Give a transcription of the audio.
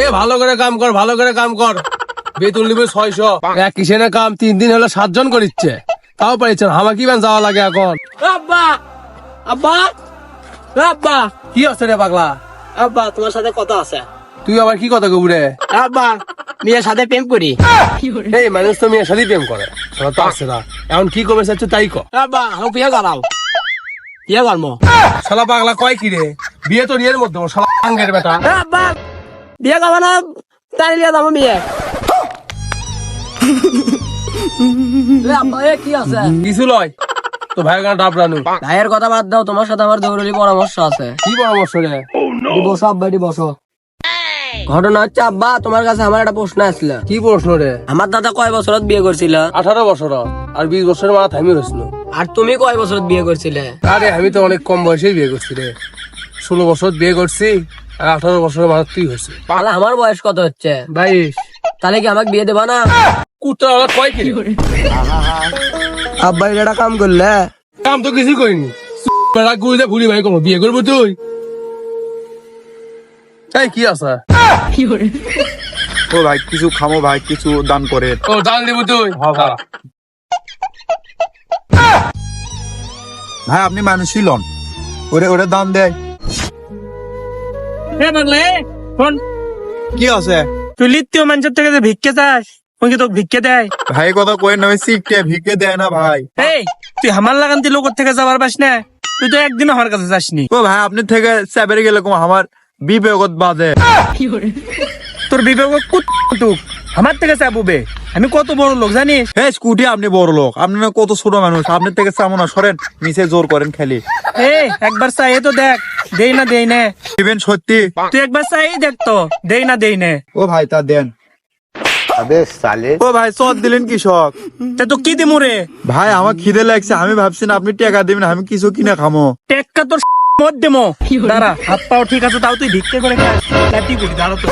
এ ভালো করে কাম কর ভালো করে কাম কর। বেতন নিবে ছয়শো। এক কিসেনে কাম তিন দিন হলো সাতজন করিচ্ছে। তাও কি ব্যান যাওয়া লাগে এখন? আব্বা আব্বা আব্বা। কি আছে রে পাগলা? আব্বা তোমার সাথে কথা আছে। তুই আবার কি কথা কবু রে? আব্বা মেয়ের সাথে প্রেম করি। এই মানুষ তো মেয়ের সাথে প্রেম করে। তো আছে না। এখন কি করবে চাচ্ছ তাই কর আব্বা আমি বিয়ে করাও বিয়ে করব শালা পাগলা কয় কি রে? বিয়ে তো নিয়ের মধ্যে শালা আঙ্গের বেটা। বিয়ে করব না তাই নিয়ে যাব এ কি আছে? কিছু লয়। তো ভাই গান ডাব ভাইয়ের কথা বাদ দাও তোমার সাথে আমার জরুরি পরামর্শ আছে। কি পরামর্শ রে? এটি বসো আব্বা এটি বসো। ঘটনা হচ্ছে আব্বা তোমার কাছে আমার একটা প্রশ্ন আসছিল কি প্রশ্ন রে? আমার দাদা কয় বছরত বিয়ে করছিল? আঠারো বছর আর বিশ বছরের মাথা থামি হয়েছিল আর তুমি কয় বছরত বিয়ে করছিলে? আরে আমি তো অনেক কম বয়সেই বিয়ে করছি রে। ষোলো বছর বিয়ে করছি আর আঠারো বছরের মাথা তুই হয়েছে। তাহলে আমার বয়স কত হচ্ছে? বাইশ। তাহলে কি আমাকে বিয়ে দেবা না? কুত্তা আবার কয় কি রে? আব্বা এটা কাম করলে? কাম তো কিছু করিনি। বেড়া গুড়িতে ভুলি ভাই করব বিয়ে করব তুই? এই কি আছে? ও ভাই কিছু খামো ভাই কিছু দান করে। ও দান দিব তুই? দাঁড়া। ভাই আপনি মানুষই লন। ওরে ওরে দান দেয়। কি আছে? তুই লিত্তীয় মানুষের থেকে যে ভিক্ষে চাস ভিক্ষে দেয় ভাই কথা কই না শিখতে ভিকে দেয় না ভাই। এই তুই হামার লাগান্তি লোকের থেকে যাবার পাস না? তুই তো একদিন আমার কাছে যাসনি ও ভাই আপনি থেকে চাপের গেলে কম আমার বিবেকত বাজে তোর বিবেক কুটুক আমার থেকে চাপুবে আমি কত বড় লোক জানিস? হে স্কুটি আপনি বড় লোক আপনি না কত ছোট মানুষ আপনার থেকে চামো না সরেন নিচে জোর করেন খেলি। এই একবার চাই তো দেখ দেই না দেই না। দিবেন সত্যি। তুই একবার চাই দেখ তো দেই না দেই না। ও ভাই তা দেন। ও ভাই সদ দিলেন কৃষক। তা তো কি দিমু রে? ভাই আমার খিদে লাগছে আমি ভাবছি না আপনি টাকা দিবেন আমি কিছু কিনা খামো। টেক্কা তোর দেমো। দাঁড়া হাত পাও ঠিক আছে তাও তুই ভিক্ষে করে খাস। লাঠি করি দাঁড়া তো।